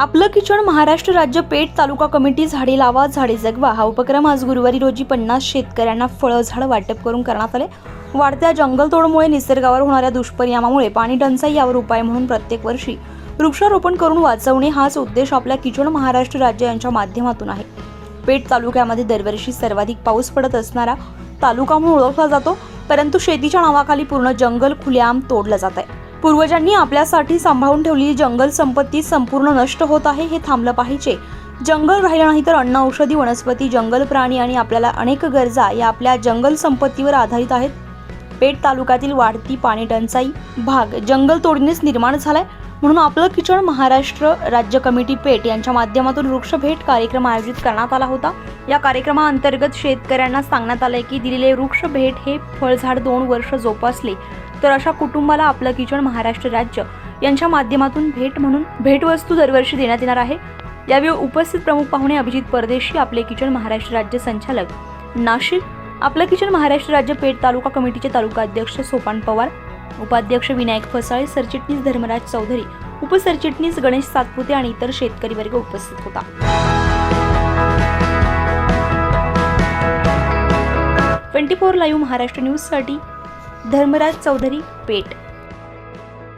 आपलं किचन महाराष्ट्र राज्य पेठ तालुका कमिटी झाडे लावा झाडे जगवा हा उपक्रम आज गुरुवारी रोजी पन्नास शेतकऱ्यांना फळं झाड वाटप करून करण्यात आले. वाढत्या जंगलतोडमुळे निसर्गावर होणाऱ्या दुष्परिणामामुळे पाणी टंचाई यावर उपाय म्हणून प्रत्येक वर्षी वृक्षारोपण करून वाचवणे हाच उद्देश आपल्या किचन महाराष्ट्र राज्य यांच्या माध्यमातून आहे. पेठ तालुक्यामध्ये दरवर्षी सर्वाधिक पाऊस पडत असणारा तालुका म्हणून ओळखला जातो परंतु शेतीच्या नावाखाली पूर्ण जंगल खुलेआम तोडलं जात आहे. पूर्वजांनी आपल्यासाठी सांभाळून ठेवलेली जंगल संपत्ती संपूर्ण नष्ट होत आहे हे थांबलं पाहिजे. जंगल राहिलं नाही तर अन्न औषधी वनस्पती जंगल प्राणी आणि आपल्याला अनेक गरजा या आपल्या जंगल संपत्तीवर आधारित आहेत. पेठ तालुक्यातील वाढती पाणी टंचाई भाग जंगल तोडीनेच निर्माण झालाय म्हणून आपलं किचन महाराष्ट्र राज्य कमिटी पेठ यांच्या माध्यमातून वृक्षभेट कार्यक्रम आयोजित करण्यात आला होता. या कार्यक्रमाअंतर्गत शेतकऱ्यांना सांगण्यात आलंय की दिलेले वृक्ष भेट हे फळझाड दोन वर्ष जोपासले. तर अशा कुटुंबाला आपलं किचन महाराष्ट्र राज्य यांच्या माध्यमातून भेट म्हणून भेटवस्तू दरवर्षी देण्यात येणार आहे. यावेळी उपस्थित प्रमुख पाहुणे अभिजित परदेशी आपले किचन महाराष्ट्र राज्य संचालक नाशिक आपलं किचन महाराष्ट्र राज्य पेठ तालुका कमिटीचे तालुका अध्यक्ष सोपान पवार उपाध्यक्ष विनायक फसाळे सरचिटणीस धर्मराज चौधरी उपसरचिटणीस गणेश सातपुते आणि इतर शेतकरी वर्ग उपस्थित होता. ट्वेंटी फोर लाईव्ह महाराष्ट्र न्यूजसाठी धर्मराज चौधरी पेठ.